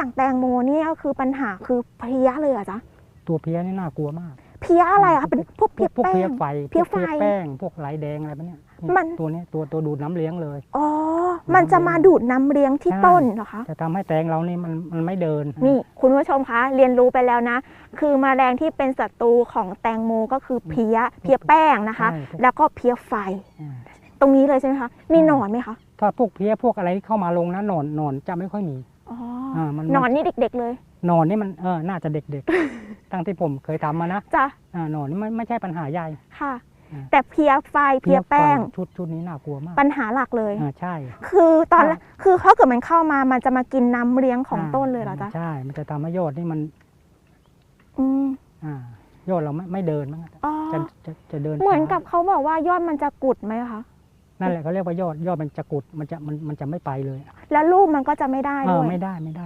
อย่างแตงโมเนี่ยคือปัญหาคือเพลี้ยเลยเหรอจ๊ะตัวเพี้ยนี่น่ากลัวมาก เพลี้ยอะไรอะคะเป็นพวกเพลี้ยพวกแป้เพี้ยง ไฟเพี้ยพวกไฟแป้งพวกไหลแดงอะไรพวกเนี้ยมัน ตัวเนี้ยตัวตัวดูดน้ำเลี้ยงเลย อ๋อ มันจะมาดูดน้ำเลี้ยงที่ใช่ ต้นเหรอคะ จะทำให้แตงเรานี่มันมันไม่เดิน นี่คุณผู้ชมคะเรียนรู้ไปแล้วนะ คือแมลงที่เป็นศัตรูของแตงโมก็คือเพลี้ยเพลี้ยแป้งนะคะ ใช่พวกแล้วก็เพลี้ยไฟ อ่าตรงนี้เลยใช่ไหมคะ มีหนอนไหมคะ ถ้าพวกเพี้ยพวกอะไรที่เข้ามาลงนะหนอนหนอนจะไม่ค่อยมี อ๋ออ่ามันหนอนนี่เด็ก ๆ เลยหนอนนี่มันเออน่าจะเด็กๆ ตั้งที่ผมเคยทำมานะจ้ะอ่าหนอนนี่ไม่ไม่ใช่ปัญหาใหญ่ ค่ะ อ่า แต่เพลี้ยไฟเพลี้ยแป้งไฟชุดชุดนี้น่ากลัวมากปัญหาหลักเลย อ่าใช่ คือตอนแรอ่ากคือถ้าเกิดมันเข้ามามันจะมากินน้ำเลี้ยงของต้นเลยเหรอจ๊ะใช่ มันจะทำให้ยอดนี่มันอืมอ่ายอดเราไม่ไม่เดินมั้งอ๋อจะจะจะเดินเหมือนช้ากับเขาบอกว่ายอดมันจะกุดไหมคะ นั่นแหละเขาเรียกว่ายอดยอดมันจะกุดมันจะมันมันจะไม่ไปเลยแล้วลูกมันก็จะไม่ได้เอด้อวย ไม่ได้ไม่ได้